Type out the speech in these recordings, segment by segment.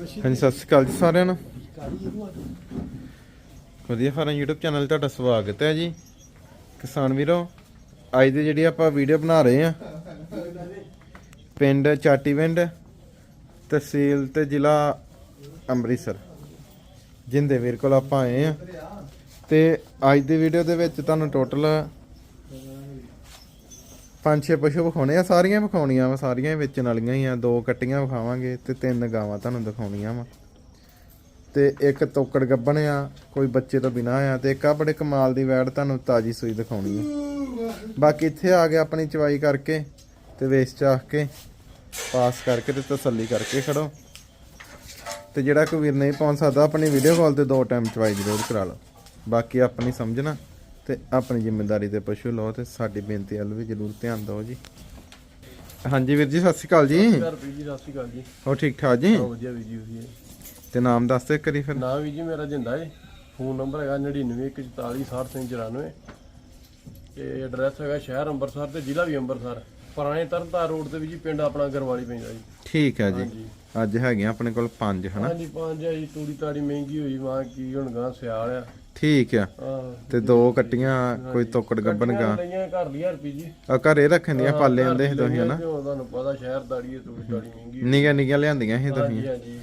ਹਾਂਜੀ, ਸਤਿ ਸ਼੍ਰੀ ਅਕਾਲ ਜੀ ਸਾਰਿਆਂ ਨੂੰ। ਵਧੀਆ ਫਾਰਮ YouTube ਚੈਨਲ ਤੁਹਾਡਾ ਸਵਾਗਤ ਹੈ ਜੀ। ਕਿਸਾਨ ਵੀਰੋ, ਅੱਜ ਦੀ ਜਿਹੜੀ ਆਪਾਂ ਵੀਡੀਓ ਬਣਾ ਰਹੇ ਆ ਪਿੰਡ ਚਾਟੀਵਿੰਡ ਤਹਿਸੀਲ ਤੇ ਜ਼ਿਲ੍ਹਾ ਅੰਮ੍ਰਿਤਸਰ, ਜਿੰਦੇ ਵੀਰ ਕੋਲ ਆਪਾਂ ਆਏ ਆ ਤੇ ਅੱਜ ਦੀ ਵੀਡੀਓ ਦੇ ਵਿੱਚ ਤੁਹਾਨੂੰ ਟੋਟਲ ਪੰਜ ਛੇ ਪਸ਼ੂ ਵਿਖਾਉਣੇ ਆ, ਸਾਰੀਆਂ ਵਿਖਾਉਣੀਆਂ ਵਾ, ਸਾਰੀਆਂ ਹੀ ਵੇਚਣ ਵਾਲੀਆਂ ਹੀ ਆ, ਦੋ ਕੱਟੀਆਂ ਵਿਖਾਵਾਂਗੇ ਤੇ ਤਿੰਨ ਗਾਵਾਂ ਤੁਹਾਨੂੰ ਦਿਖਾਉਣੀਆਂ ਵਾ। ਤੇ ਇੱਕ ਤੋਕੜ ਗੱਬਣ ਆ, ਕੋਈ ਬੱਚੇ ਤੋਂ ਬਿਨਾ ਆ, ਤੇ ਇੱਕ ਆ ਬੜੇ ਕਮਾਲ ਦੀ ਵੈੜ ਤੁਹਾਨੂੰ ਤਾਜੀ ਸੂਈ ਦਿਖਾਉਣੀ ਆ। ਬਾਕੀ ਇੱਥੇ ਆ ਗਿਆ ਆਪਣੀ ਚਵਾਈ ਕਰਕੇ ਤੇ ਵੇਚ ਚਾਹ ਕੇ, ਪਾਸ ਕਰਕੇ ਤੇ ਤਸੱਲੀ ਕਰਕੇ ਖੜੋ। ਤੇ ਜਿਹੜਾ ਕੋਈ ਵੀਰ ਨਹੀਂ ਪਹੁੰਚ ਸਕਦਾ, ਆਪਣੀ ਵੀਡੀਓ ਕਾਲ ਤੇ ਦੋ ਟਾਈਮ ਚਵਾਈ ਜ਼ਰੂਰ ਕਰਾ ਲਓ। ਬਾਕੀ ਆਪਣੀ ਸਮਝਣਾ ਤੇ ਆਪਣੀ ਜ਼ਿੰਮੇਵਾਰੀ ਤੇ ਪਸ਼ੂ ਲਓ ਤੇ ਸਾਡੀ ਬੇਨਤੀ ਵੱਲ ਵੀ ਜ਼ਰੂਰ ਧਿਆਨ ਦਿਓ ਜੀ। ਹਾਂਜੀ ਵੀਰ ਜੀ ਸਤਿ ਸ਼੍ਰੀ ਅਕਾਲ ਜੀ। ਘਰ ਵੀ ਜੀ ਸਤਿ ਸ਼੍ਰੀ ਅਕਾਲ ਜੀ। ਹੋ ਠੀਕ ਠਾਕ ਜੀ? ਬਹੁਤ ਵਧੀਆ ਵੀ ਜੀ ਤੁਸੀਂ ਤੇ ਨਾਮ ਦੱਸ ਦੇ ਕਰੀ ਫਿਰ। ਨਾਮ ਵੀ ਜੀ ਮੇਰਾ ਜਿੰਦਾ ਹੈ ਫੋਨ ਨੰਬਰ ਹੈਗਾ 9914466393 ਤੇ ਐਡਰੈਸ ਹੈਗਾ ਸ਼ਹਿਰ ਅੰਮ੍ਰਿਤਸਰ ਤੇ ਜ਼ਿਲ੍ਹਾ ਵੀ ਅੰਮ੍ਰਿਤਸਰ ਪੁਰਾਣੇ ਤਰਨਤਾਰ ਰੋਡ ਤੇ ਵੀ ਜੀ ਪਿੰਡ ਆਪਣਾ ਗਰਵਾਲੀ ਪੈਂਦਾ ਜੀ। ਠੀਕ ਹੈ ਜੀ। ਅੱਜ ਹੈਗੇ ਆਪਣੇ ਕੋਲ ਪੰਜ ਹਨਾ? ਹਾਂਜੀ ਪੰਜ ਹੈ ਜੀ। ਤੂੜੀ ਤਾੜੀ ਮਹਿੰਗੀ ਹੋਈ ਮਾਂ ਕੀ ਹੁਣ ਗਾਂ ਸਿਆਲ ਆ। ਠੀਕ ਆ। ਤੇ ਦੋ ਕੱਟੀਆਂ ਕੋਈ ਤੋਕੜ ਗੱਬਣ ਗਾ। ਲਈਆਂ ਘਰ ਲਿਆ ਰੁਪਈ ਜੀ। ਆ ਘਰੇ ਰੱਖਣ ਦੀਆਂ ਪਾਲੇ ਆਂਦੇ ਸੀ ਤੁਸੀਂ ਹਨਾ? ਤੁਹਾਨੂੰ ਪਤਾ ਸ਼ਹਿਰ ਦਾੜੀ ਤੂੜੀ ਤਾੜੀ ਮਹਿੰਗੀ ਨਿਗਾਂ ਨਿਗਾਂ ਲਿਆਂਦੀਆਂ ਸੀ ਤੁਸੀਂ। ਹਾਂਜੀ ਹਾਂਜੀ।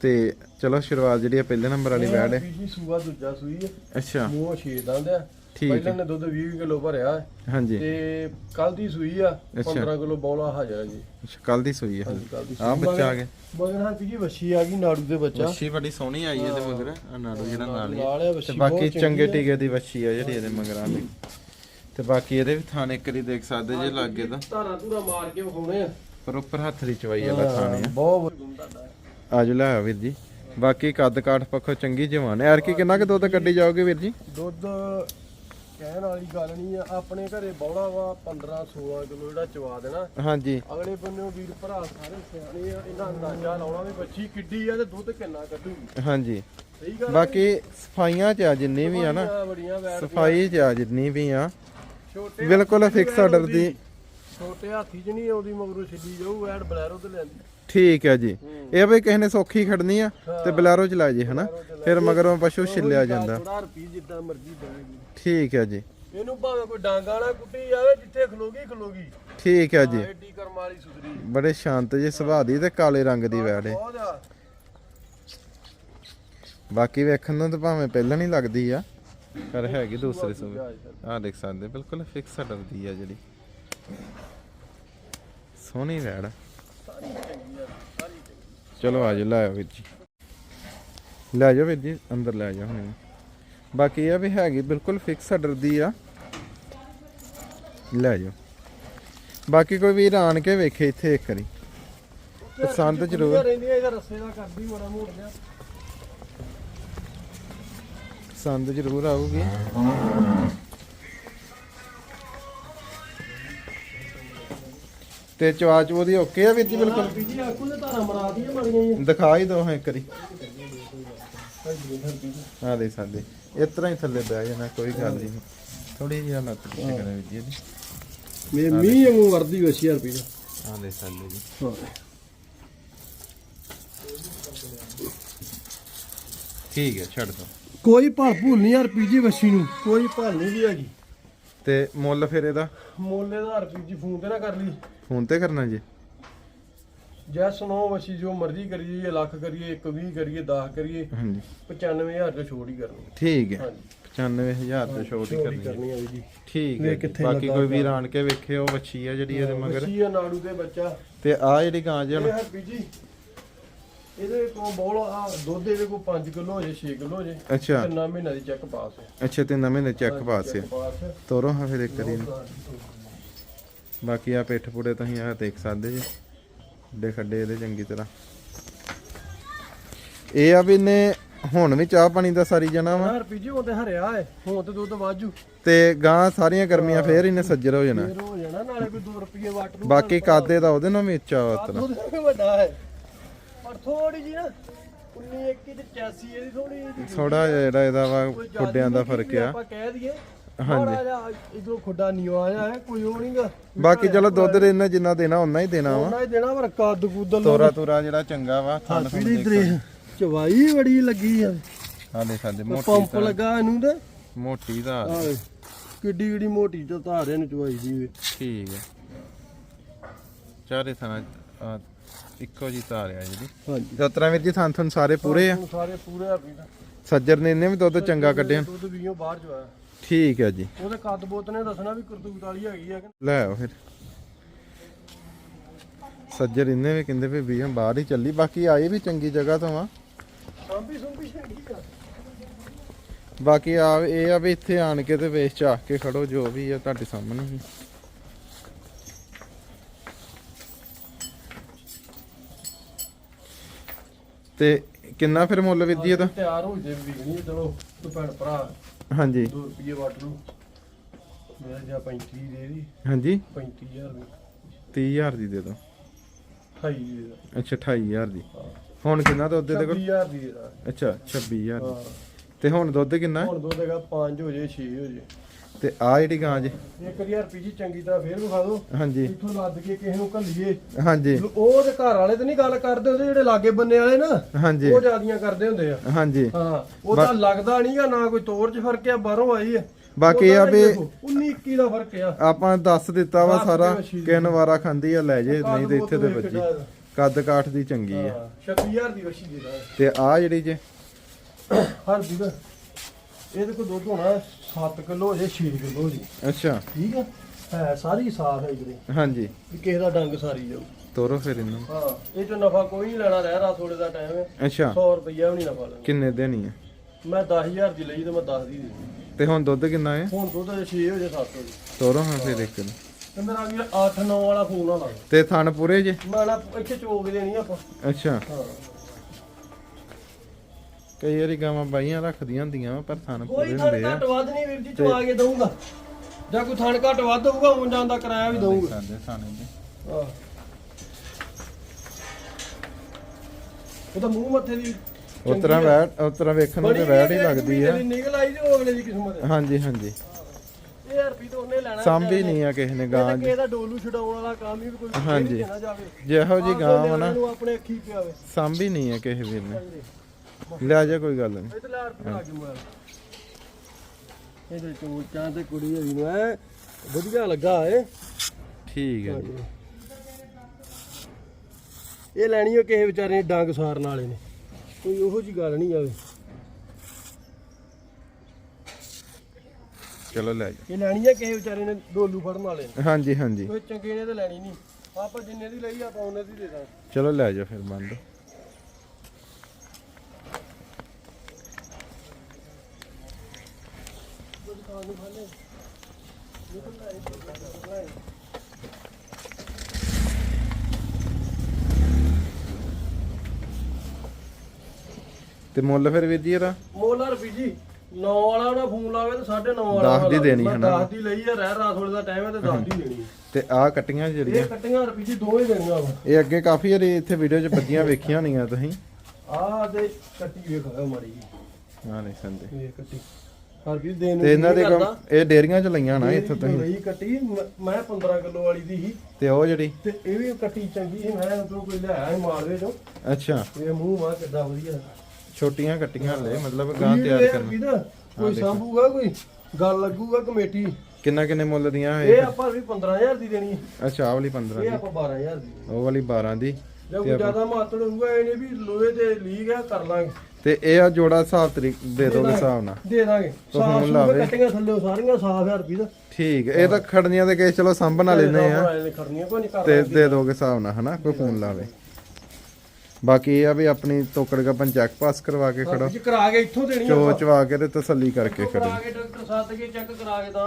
ਤੇ ਚਲੋ ਸ਼ੁਰੂਆਤ ਜਿਹੜੀ ਆ ਪਹਿਲੇ ਨੰਬਰ ਵਾਲੀ ਬੈਡ ਹੈ ਰੁਪਈ ਜੀ ਸੂਆ ਦੂਜਾ ਸੂਈ ਹੈ ਅੱਛਾ। ਮੂੰਹ ਛੇ ਦੰਦ ਆ। ਠੀਕ ਪਹਿਲਾਂ ਨੇ ਦੁੱਧ 20 ਕਿਲੋ ਭਰਿਆ ਹਾਂਜੀ। ਤੇ ਕੱਲ ਦੀ ਸੂਈ ਆ 15 ਕਿਲੋ ਬੌਲਾ ਹਾਜ਼ਰ ਆ ਜੀ। ਅੱਛਾ ਕੱਲ ਦੀ ਸੂਈ ਦੀ ਆ ਬੱਚਾ ਆ ਗਿਆ। ਮਗਰ ਹਾਂ ਜੀ ਵੱਛੀ ਆ ਗਈ ਨਾੜੂ ਦੇ ਬੱਚਾ। ਵੱਛੀ ਬੜੀ ਸੋਹਣੀ ਆਈ ਤੇ ਮਗਰ। ਆ ਨਾੜੂ ਜਿਹੜਾ ਨਾਲ ਹੀ ਆ। ਤੇ ਬਾਕੀ ਚੰਗੇ ਟੀਕੇ ਦੀ ਵੱਛੀ ਆ ਜਿਹੜੀ ਇਹਦੇ ਮਗਰਾਂ ਦੀ ਤੇ ਬਾਕੀ ਇਹਦੇ ਵੀ ਥਾਣੇ ਕਰੀ ਦੇਖ ਸਕਦੇ ਜੇ ਲਾਗੇ ਤਾਂ। ਧਾਰਾ ਧੂਰਾ ਮਾਰ ਕੇ ਵਿਖਾਉਣੇ ਆ। ਪ੍ਰੋਪਰ ਹੱਥ ਦੀ ਚਵਾਈ ਵਾਲਾ ਥਾਣੇ ਆ। ਬਹੁਤ ਆਜੋ ਲੈ ਵੀਰ ਜੀ। ਬਾਕੀ ਕੱਦ ਕਾਠ ਪੱਖੋਂ ਚੰਗੀ ਜਵਾਨ ਹੈ ਯਾਰ ਕੀ ਕਿੰਨਾ ਕੁ ਦੁੱਧ ਕੱਢੀ ਜਾਓਗੇ ਵੀਰ ਜੀ? ਦੁੱਧ ਕਹਿਣ ਵਾਲੀ ਗੱਲ ਨਹੀਂ ਆ ਆਪਣੇ ਘਰੇ ਬੌਲਾ ਵਾ 15 16 ਕਿਲੋ ਜਿਹੜਾ ਚਵਾ ਦੇਣਾ। ਹਾਂਜੀ। ਅਗਲੇ ਬੰਨੇ ਵੀਰ ਭਰਾ ਸਾਰੇ ਸਿਆਣੇ ਆ ਇਹਨਾਂ ਅੰਦਾਜ਼ਾ ਲਾਉਣਾ ਵੀ ਬੱਚੀ ਕਿੱਡੀ ਆ ਤੇ ਦੁੱਧ ਕਿੰਨਾ ਕੱਢੂਗੀ। ਹਾਂਜੀ। ਸਹੀ ਗੱਲ ਬਾਕੀ ਸਫਾਈਆਂ ਚ ਆ ਜਿੰਨੀ ਵੀ ਆ ਨਾ ਸਫ਼ਾਈ ਚ ਆ ਜਿੰਨੀ ਵੀ ਆ ਛੋਟੇ ਬਿਲਕੁਲ ਫਿਕਸ ਆਰਡਰ ਦੀ ਛੋਟੇ ਹਾਥੀ ਚ ਨਹੀਂ ਆਉਂਦੀ ਮਗਰੋਂ ਛੱਡੀ ਜਾਊ ਐਡ ਬਲੈਰੋ ਤੇ ਲੈਂਦੀ ਠੀਕ ਹੈ ਜੀ। ਇਹ ਵੀ ਕਿਸੇ ਨੇ ਸੌਖੀ ਖੜਨੀ ਆ ਤੇ ਬਲੈਰੋ ਚ ਲੈ ਜੇ ਹਨਾ? ਫਿਰ ਮਗਰੋਂ ਪਸ਼ੂ ਛਿੱਲਿਆ ਜਾਂਦਾ। ਥੋੜਾ ਰੁਪਈ ਜਿੱਦਾਂ ਮਰਜ਼ੀ ਦੇਵੇਗੀ ਠੀਕ ਹੈ ਜੀ। ਇਹਨੂੰ ਭਾਵੇਂ ਕੋਈ ਡਾਂਗਾ ਨਾ ਕੁੱਟੀ ਜਾਵੇ ਜਿੱਥੇ ਖਲੋਗੀ ਖਲੋਗੀ। ਠੀਕ ਹੈ ਜੀ। ਐਡੀ ਕਰਮ ਵਾਲੀ ਸੁਧਰੀ। ਬੜੇ ਸ਼ਾਂਤ ਜੇ ਸੁਭਾਅ ਦੀ ਤੇ ਕਾਲੇ ਰੰਗ ਦੀ ਵੈੜ ਬਹੁਤ ਆ। ਬਾਕੀ ਵੇਖਣ ਨੂੰ ਤਾਂ ਭਾਵੇਂ ਪਹਿਲਾਂ ਨਹੀਂ ਲੱਗਦੀ ਆ ਪਰ ਹੈਗੀ ਦੂਸਰੇ ਸੂਬੇ ਆਹ ਦੇਖ ਸਕਦੇ ਬਿਲਕੁਲ ਫਿਕਸ ਆਰਡਰ ਦੀ ਆ ਜਿਹੜੀ। ਸੋਹਣੀ ਵੈੜ ਆ। ਚਲੋ ਆਜੋ ਲੈ ਆਓ ਵੀਰ ਜੀ। ਲੈ ਜਾਓ ਵੀਰ ਜੀ ਅੰਦਰ ਲੈ ਜਾਓ ਹੁਣ। ਬਾਕੀ ਇਹ ਆ ਵੀ ਹੈਗੀ ਬਿਲਕੁਲ ਫਿਕਸ ਆਰਡਰ ਦੀ ਆ। ਲੈ ਜਾਓ। ਬਾਕੀ ਕੋਈ ਵੀਰ ਆਣ ਕੇ ਵੇਖੇ ਇੱਥੇ ਇੱਕ ਵਾਰੀ। ਪਸੰਦ ਜ਼ਰੂਰ। ਰਹਿੰਦੀ ਆ ਇਹਦਾ ਰਸੇ ਦਾ ਕਰਦੀ ਮੋੜਾ ਮੋੜ ਲਿਆ। ਪਸੰਦ ਜ਼ਰੂਰ ਆਊਗੀ। ਤੇ ਚਵਾਚ ਉਹਦੀ ਓਕੇ ਆ ਵੀਰ ਜੀ ਬਿਲਕੁਲ। ਆਕੂ ਨੇ ਧਾਰਾ ਦੀਆਂ ਦਿਖਾ ਹੀ ਦੋ ਹਾਂ ਇੱਕ ਵਾਰੀ। ਆ ਦੇ ਸਾਡੇ। ਇਸ ਤਰ੍ਹਾਂ ਹੀ ਥੱਲੇ ਬਹਿ ਜਾਣਾ ਕੋਈ ਗੱਲ ਨਹੀਂ। ਥੋੜੀ ਜਿਹੀ ਲੱਤ ਪਿੱਛੇ ਕਰੇ ਵੀਰ ਜੀ ਇਹਦੀ। ਮੇ ਮੀਂਹ ਵਾਂਗੂ ਵਰਦੀ ਵਸੀ ਰੁਪਈ ਦਾ ਆ ਦੇ ਸਾਡੇ ਜੀ। ਠੀਕ ਹੈ ਛੱਡ ਦੋ। ਕੋਈ ਭਲ ਭੁੱਲ ਨਹੀਂ ਯਾਰ ਪੀਜੀ ਵਸੀ ਨੂੰ। ਕੋਈ ਭਲ ਨਹੀਂ ਦੀ ਹੈਗੀ। ਤੇ ਮੁੱਲ ਫਿਰ ਇਹਦਾ? ਮੋਲੇ ਦਾ ਰੁਪਈ ਫੋਨ ਤੇ ਨਾ ਕਰ ਲਈ। ਫੋਨ ਤੇ ਕਰਨਾ ਜੀ? ਜੈ ਸੁਣੋ ਵਸੀ ਜੋ ਮਰਜ਼ੀ ਕਰੀਏ ਲੱਖ ਕਰੀਏ 1 20 ਕਰੀਏ 10 ਕਰੀਏ ਹਾਂਜੀ। 95000 ਚ ਛੋੜ ਹੀ ਕਰਨੀ। ਠੀਕ ਹੈ। ਹਾਂਜੀ। 95000 ਤੇ ਛੋਟ ਹੀ ਕਰਨੀ ਹੈ। ਕਰਨੀ ਆ ਵੀ ਜੀ। ਠੀਕ ਹੈ ਕਿੱਥੇ ਬਾਕੀ ਕੋਈ ਵੀਰ ਆਣ ਕੇ ਵੇਖੇ ਉਹ ਵੱਛੀ ਆ ਜਿਹੜੀ ਇਹਦੇ ਮਗਰ। ਆ ਨਾੜੂ ਦੇ ਬੱਚਾ। ਤੇ ਆ ਜਿਹੜੀ ਗਾਂ ਜੀ ਇਹ ਹੁਣ ਹੈ ਬੀਜੀ ਇਹਦੇ ਕੋਲ ਬੋਲ ਆ ਦੁੱਧ ਇਹਦੇ ਕੋਲ 5 ਕਿਲੋ ਹੋ ਜੇ 6 ਕਿਲੋ ਹੋ ਜੇ। ਅੱਛਾ। ਤਿੰਨਾਂ ਮਹੀਨਿਆਂ ਦੀ ਚੈੱਕ ਪਾਸ ਹੈ। ਅੱਛਾ ਤੇ ਨਵੇਂ ਦੇ ਚੈੱਕ ਪਾਸ ਤੋਰੋ ਹਾਂ ਫਿਰ ਇੱਕ ਇਹਨੂੰ। ਬਾਕੀ ਆ ਪਿੱਠ ਪੁੜੇ ਤੁਸੀਂ ਆ ਦੇਖ ਸਕਦੇ ਜੀ। ਡੇ ਖੱਡੇ ਇਹਦੇ ਚੰਗੀ ਤਰ੍ਹਾਂ। ਇਹ ਆ ਵੀ ਨੇ ਹੁਣ ਵੀ ਚਾਹ ਪਾਣੀ ਦਾ ਸਾਰੀ ਜਾਣਾ ਵਾ। ਯਾਰ ਪੀਜੀ ਹੁਣ ਤੇ ਹਰਿਆ ਹੈ ਹੁਣ ਤੇ ਦੁੱਧ ਵਾਜੂ। ਤੇ ਗਾਂ ਸਾਰੀਆਂ ਗਰਮੀਆਂ ਫੇਰ ਇਹਨੇ ਸੱਜਰ ਹੋ ਜਾਣਾ। ਫੇਰ ਹੋ ਜਾਣਾ ਨਾਲੇ ਕੋਈ 2 ਰੁਪਏ ਵਾਟ ਨੂੰ ਬਾਕੀ ਕਾਦੇ ਦਾ ਉਹਦੇ ਨਾਲ ਵਾ ਦੁੱਧ ਵੀ ਵੱਡਾ ਹੈ ਪਰ ਥੋੜੀ ਜੀ ਨਾ 19 21 ਤੇ 85 ਇਹਦੀ ਥੋੜੀ ਥੋੜਾ ਜਿਹੜਾ ਇਹਦਾ ਵਾ ਖੁੱਡਿਆਂ ਦਾ ਫ਼ਰਕ ਆ। ਆਪਾਂ ਕਹਿ ਦਈਏ। ਮਾੜਾ ਜਿਹਾ ਇਧਰੋਂ ਖੁੱਡਾ ਨੀਵਾ ਆਇਆ ਹੈ ਕੋਈ ਉਹ ਨਹੀਂਗਾ ਬਾਕੀ ਚਲੋ ਦੁੱਧ ਦੇ ਇਹਨਾਂ ਜਿੰਨਾ ਦੇਣਾ ਉਹਨਾਂ ਹੀ ਦੇਣਾ ਵਾ। ਉਹਨਾਂ ਹੀ ਦੇਣਾ ਪਰ ਕੱਦ ਕੁੱਦਲ ਤੋਰਾ ਤੋਰਾ ਜਿਹੜਾ ਚੰਗਾ ਵਾ ਥਣ ਥਣ ਚਵਾਈ ਬੜੀ ਲੱਗੀ ਆ। ਆ ਦੇਖ ਸਾਡੇ ਮੋਟੀ ਪੰਪ ਲੱਗਾ ਇਹਨੂੰ ਤੇ। ਮੋਟੀ ਦਾ ਕਿੱਡੀ ਕਿੱਡੀ ਮੋਟੀ ਤੇ ਧਾਰੇ ਨੂੰ ਚਵਾਈ ਦੀ ਵੇ। ਠੀਕ ਹੈ ਚਾਰੇ ਥਾਂ ਇੱਕੋ ਜੀ ਤਾਰਿਆ ਜਿਹੜੀ। ਹਾਂਜੀ। ਜਤਰਾ ਵੀਰ ਜੀ ਥਾਂ ਥਣ ਸਾਰੇ ਪੂਰੇ ਆ? ਸਾਰੇ ਪੂਰੇ ਆ ਵੀ ਸੱਜਰ ਨੇ ਇਹਨੇ ਵੀ ਦੁੱਧ ਚੰਗਾ ਕੱਢਿਆ। ਦੁੱਧ ਵੀਓ ਬਾਹਰ ਜਵਾਇਆ ਠੀਕ ਹੈ ਜੀ। ਉਹਦੇ ਕੱਦ ਬੋਤ ਨੇ ਦੱਸਣਾ ਵੀ ਕਰਤੂਤ ਵਾਲੀ ਹੈਗੀ ਆ ਕਿ ਲੈ ਆਓ ਫਿਰ। ਸੱਜਰ ਇਹਨੇ ਵੀ ਕਹਿੰਦੇ ਵੀ ਵੀ ਬਾਹਰ ਹੀ ਚੱਲੀ ਬਾਕੀ ਆਏ ਵੀ ਚੰਗੀ ਜਗ੍ਹਾ ਤੋਂ ਆ। ਸਾਂਭੀ ਸੁੰਭੀ ਹੈਗੀ ਆ। ਬਾਕੀ ਆ ਇਹ ਆ ਵੀ ਇੱਥੇ ਆਣ ਕੇ ਤੇ ਵੇਚ ਚਾਹ ਕੇ ਖੜੋ ਜੋ ਵੀ ਆ ਤੁਹਾਡੇ ਸਾਹਮਣੇ ਹੀ। ਤੇ ਕਿੰਨਾ ਫਿਰ ਮੁੱਲ ਵਿੱਦੀ ਇਹਦਾ? ਤਿਆਰ ਹੋ ਜੇ ਵਿਕਣੀ ਚਲੋ ਤੂੰ ਭੈਣ ਭਰਾ। ਹਾਂਜੀ। 2 ਰੁਪਏ ਵਟ ਲੂ ਮੇਰਾ ਜਾਂ 35 ਦੇ ਦੀ ਹਾਂਜੀ। 35000 ਦੀ। 30000 ਦੀ ਦੇ ਦੋ। 28 ਦੀ ਦੇ ਅੱਛਾ 28000 ਦੀ। ਹੁਣ ਕਿੰਨਾ ਦੁੱਧ ਦੇ ਕੋਲ? 26000 ਦੀ ਦੇ ਦਾ ਅੱਛਾ 26000 ਦੀ। ਤੇ ਹੁਣ ਦੁੱਧ ਕਿੰਨਾ? ਹੁਣ ਦੁੱਧ ਹੈਗਾ 5 ਹੋ ਜੇ 6 ਹੋ ਜੇ। ਤੇ ਆ ਜਿਹੜੀ ਗਾਂ ਜੇ। 1000 ਰੁਪਏ ਜੀ ਚੰਗੀ ਤਰ੍ਹਾਂ ਫੇਰ ਵਿਖਾ ਦਿਓ। ਹਾਂਜੀ। ਇੱਥੋਂ ਲੱਦ ਕੇ ਕਿਸੇ ਨੂੰ ਘੱਲੀਏ। ਹਾਂਜੀ। ਉਹ ਤੇ ਘਰ ਵਾਲੇ ਤੇ ਨਹੀਂ ਗੱਲ ਕਰਦੇ ਉਹਦੇ ਜਿਹੜੇ ਲਾਗੇ ਬੰਨੇ ਵਾਲੇ ਨਾ ਹਾਂਜੀ। ਉਹ ਜਿਆਦੀਆਂ ਕਰਦੇ ਹੁੰਦੇ ਆ। ਹਾਂਜੀ। ਹਾਂ ਉਹ ਤਾਂ ਲੱਗਦਾ ਨਹੀਂਗਾ ਨਾ ਕੋਈ ਤੋਰ ਚ ਫ਼ਰਕ ਆ ਬਾਹਰੋਂ ਆਈ ਆ। ਬਾਕੀ ਆ ਵੀ 19 21 ਦਾ ਫ਼ਰਕ ਆ। ਆਪਾਂ ਦੱਸ ਦਿੱਤਾ ਵਾ ਸਾਰਾ ਕਿਨ ਵਾਰਾ ਖਾਂਦੀ ਆ ਲੈ ਜੇ ਨਹੀਂ ਤੇ ਇੱਥੇ ਤੇ ਵੱਜੀ। ਕੱਦ। ਕਾਠ ਦੀ ਚੰਗੀ ਆ। ਹਾਂ 26000 ਦੀ ਵਸ਼ੀ ਦੇ ਦਾ ਤੇ ਆ ਜਿਹੜੀ ਜੇ। ਹਰ ਵੀਰ ਇਹਦੇ ਕੋਲ ਦੁੱਧ ਹੋਣਾ 7 ਕਿਲੋ ਜੇ 6 ਕਿਲੋ ਜੀ। ਅੱਛਾ। ਠੀਕ ਆ? ਹੈ ਸਾਰੀ ਸਾਫ਼ ਹੈ ਇਧਰੇ ਹਾਂਜੀ। ਕਿਸੇ ਦਾ ਡੰਗ ਸਾਰੀ ਜਾਊ। ਤੋਰੋ ਫਿਰ ਇਹਨੂੰ। ਹਾਂ ਇਹ ਚ ਨਫਾ ਕੋਈ ਨਹੀਂ ਲੈਣਾ ਰਹਿ ਰਾ ਥੋੜੇ ਦਾ ਟਾਈਮ ਹੈ। ਅੱਛਾ। 100 ਰੁਪਈਆ ਵੀ ਨਹੀਂ ਨਫਾ ਲੈਣਾ। ਕਿੰਨੇ ਦੇਣੀ ਆ? ਮੈਂ 10000 ਦੀ ਲਈ ਤੇ ਮੈਂ 10 ਦੀ ਦੇ ਤੇ ਹੁਣ ਦੁੱਧ ਕਿੰਨਾ ਹੈ? ਹੁਣ ਦੁੱਧ 6 ਹੋ ਜੇ 7 ਹੋ ਜੇ ਤੋਰੋ ਹਾਂ ਫਿਰ ਇੱਕ ਨੂੰ। ਤੇ ਮੇਰਾ ਵੀਰ 8 9 ਵਾਲਾ ਫੋਨ ਆ ਤੇ ਥਣ ਪੂਰੇ ਜੇ? ਮੈਂ ਨਾ ਇੱਥੇ ਚੋਕ ਦੇਣੀ ਆਪਾਂ। ਅੱਛਾ। ਹਾਂ। ਕਈ ਵਾਰੀ ਗਾਵਾਂ ਬਾਈਆਂ ਰੱਖਦੀਆਂ ਹੁੰਦੀਆਂ ਵਾ ਪਰ ਥਣ ਕੋਈ ਪੂਰੇ ਥਣ ਹੁੰਦੇ ਆ। ਘੱਟ ਵੱਧ ਨਹੀਂ ਵੀਰ ਜੀ ਚਵਾ ਕੇ ਦਊਂਗਾ। ਜਾਂ ਕੋਈ ਥਣ ਘੱਟ ਵੱਧ ਹੋਊਗਾ ਉਹ ਜਾਂਦਾ ਕਿਰਾਇਆ ਵੀ ਦਊਂਗਾ। ਸਾਡੇ ਥਾਣੇ ਦੇ। ਆਹ। ਉਹ ਤਾਂ ਮੂੰਹ ਮੱਥੇ ਦੀ ਉਸ ਤਰ੍ਹਾਂ ਵੈਟ ਉਸ ਤਰ੍ਹਾਂ ਵੇਖਣ ਨੂੰ ਤੇ ਵੈਟ ਹੀ ਲੱਗਦੀ ਆ। ਨਿਕਲ ਆਈ ਤੇ ਉਹ ਅਗਲੇ ਦੀ ਕਿਸਮਤ ਹੈ ਹਾਂਜੀ ਹਾਂਜੀ। ਤਾਂ ਉਹਨੇ ਲੈਣਾ ਸਾਂਭੀ ਨਹੀਂ ਆ ਕਿਸੇ ਨੇ ਗਾਂ ਦੀ ਕਿਸੇ ਦਾ ਡੋਲੂ ਛਡਾਉਣ ਵਾਲਾ ਕੰਮ ਹੀ ਕੋਈ ਹਾਂਜੀ। ਜਾਵੇ। ਜਿਹੋ ਜੀ ਗਾਂ ਵਾ ਨਾ। ਨੂੰ ਆਪਣੇ ਅੱਖੀ ਪਿਆਵੇ। ਸਾਂਭੀ ਨਹੀਂ ਆ ਕਿਸੇ ਵੀਰ ਨੇ। ਲੈ ਜਾ ਕੋਈ ਗੱਲ ਨਹੀਂ। ਇਹ ਤੇ ਲੈ ਰੁਪਏ ਆ ਕੇ ਮੋਬਾਈਲ ਇਹਦੇ ਚੋਚਾਂ ਤੇ ਕੁੜੀ ਹੋਈ ਨੂੰ ਐ ਵਧੀਆ ਲੱਗਾ ਏ ਠੀਕ ਹੈ ਜੀ। ਇਹ ਲੈਣੀ ਉਹ ਕਿਸੇ ਵਿਚਾਰੇ ਨੇ ਡੰਗ ਸਾਰਨ ਵਾਲੇ ਨੇ। ਕੋਈ ਉਹੋ ਜੀ ਗੱਲ ਨਹੀਂ ਆਵੇ। ਚਲੋ ਲੈ ਜਾ। ਇਹ ਲੈਣੀ ਹੈ ਕਿਸੇ ਵਿਚਾਰੇ ਨੇ ਡੋਲੂ ਫੜਨ ਵਾਲੇ ਨੇ। ਹਾਂਜੀ ਹਾਂਜੀ। ਕੋਈ ਚੰਗੇ ਨੇ ਤੇ ਲੈਣੀ ਨਹੀਂ। ਆਪਾਂ ਜਿੰਨੇ ਦੀ ਲਈ ਆਪਾਂ ਉਹਨੇ ਦੀ ਦੇ ਦਾਂਗੇ। ਚਲੋ ਲੈ ਜਾ ਫਿਰ ਬੰਦ। ਤੇ ਮੁੱਲ ਫਿਰ ਵੀਰ ਜੀ ਇਹਦਾ? ਮੋਲਾ ਰੁਪਈ ਜੀ 9 ਵਾਲਾ ਉਹਨਾਂ ਫੋਨ ਲਾਵੇ ਤੇ 9.5 ਵਾਲਾ ਦਸ ਦੀ ਦੇਣੀ ਹੈ ਨਾ। 10 ਦੀ ਲਈ ਹੈ ਰਹਿ ਰਾਤ ਵੇਲੇ ਦਾ ਟਾਈਮ ਹੈ ਤੇ 10 ਦੀ ਦੇਣੀ ਹੈ। ਤੇ ਆਹ ਕੱਟੀਆਂ ਜਿਹੜੀਆਂ? ਇਹ ਕੱਟੀਆਂ ਰੁਪਈ ਜੀ ਦੋਵੇਂ ਦੇਣੀਆਂ ਵਾ। ਇਹ ਅੱਗੇ ਕਾਫੀ ਵਾਰੀ ਇੱਥੇ ਵੀਡੀਓ 'ਚ ਬੱਜੀਆਂ ਵੇਖੀਆਂ ਹੋਣੀਆਂ ਤੁਸੀਂ। ਆਹ ਤੇ ਕੱਟੀ ਵੇਖਾਓ ਮਾੜੀ ਜੀ ਹਾਂ ਨਹੀਂ ਸੰਦੇ। ਇਹ ਕੱਟੀ। ਦੇਣ ਨੂੰ ਤੇ ਇਹਨਾਂ ਦੇ ਕਰਦਾ। ਇਹ ਡੇਰੀਆਂ 'ਚ ਲਈਆਂ ਨਾ ਇੱਥੋਂ ਤੁਸੀਂ। ਕੱਟੀ ਮ- ਮੈਂ 15 ਕਿਲੋ ਵਾਲੀ ਦੀ ਸੀ। ਤੇ ਉਹ ਜਿਹੜੀ? ਤੇ ਇਹ ਵੀ ਕੱਟੀ ਚੰਗੀ ਸੀ ਮੈਂ ਉਧਰੋਂ ਕੋਈ ਲਿਆਇਆ ਸੀ ਮਾਲਵੇ ਚੋਂ। ਅੱਛਾ। ਇਹ ਮੂੰਹ ਮਾ ਕਿੱਡਾ ਵਧੀਆ। ਛੋਟੀਆਂ ਕੱਟੀਆਂ ਹਲੇ ਮਤਲਬ ਗਾਂ ਵੀਹ ਤਿਆਰ ਕਰਨਾ। ਰੁਪਏ ਕੋਈ ਸੰਭੂਗਾ ਕੋਈ? ਗੱਲ ਲੱਗੂਗਾ ਕਮੇਟੀ। ਕਿੰਨਾ ਕਿੰਨੇ ਮੁੱਲ ਦੀਆਂ ਇਹ? ਇਹ ਆਪਾਂ ਵੀ 15000 ਦੀ ਦੇਣੀ ਹੈ। ਅੱਛਾ ਆਹ ਵਾਲੀ 15 ਇਹ ਦੀ। ਆਪਾਂ 12000 ਦੀ। ਉਹ ਵਾਲੀ 12 ਦੀ। ਜੇ ਕੋਈ ਜ਼ਿਆਦਾ ਮਾਤੜ ਹੋਊਗਾ ਇਹਨੇ ਵੀ ਲੋਹੇ ਤੇ ਲੀਕ ਆ ਕਰ ਲਾਂਗੇ। ਤੇ ਇਹ ਆ ਜੋੜਾ ਹਿਸਾਬ ਤਰੀਕ ਦੇ ਦੋਗੇ ਹਿਸਾਬ ਨਾਲ। ਦੇ ਦਾਂਗੇ। ਸਾਫ਼। ਸੂਪ ਕੱਟੀਆਂ ਥੱਲੇ ਸਾਰੀਆਂ ਸਾਫ਼ ਹੈ ਰੁਪਏ ਦਾ। ਠੀਕ ਇਹ ਤਾਂ ਖੜਨੀਆਂ ਦੇ ਕੇਸ ਚਲੋ ਸੰਭਣ ਵਾਲੇ ਨੇ ਆ। ਨਹੀਂ ਤੇ ਦੇ ਦੋਗੇ ਹਿਸਾਬ ਨਾਲ ਹਨਾ? ਕੋਈ ਫੋਨ ਲਾਵੇ। ਬਾਕੀ ਇਹ ਆ ਵੀ ਆਪਣੀ ਤੋਕੜ ਗੱਪਨ ਚੈੱਕ ਪਾਸ ਕਰਵਾ ਕੇ ਖੜੋ। ਕਰਾ ਕੇ ਇੱਥੋਂ ਦੇਣੀ ਚੋ ਚਵਾ ਕੇ ਤੇ ਤਸੱਲੀ ਕਰਕੇ ਖੜੋ ਕਰਾ ਕੇ ਡਾਕਟਰ ਸੱਦ ਕੇ ਚੈੱਕ ਕਰਾ ਕੇ ਤਾਂ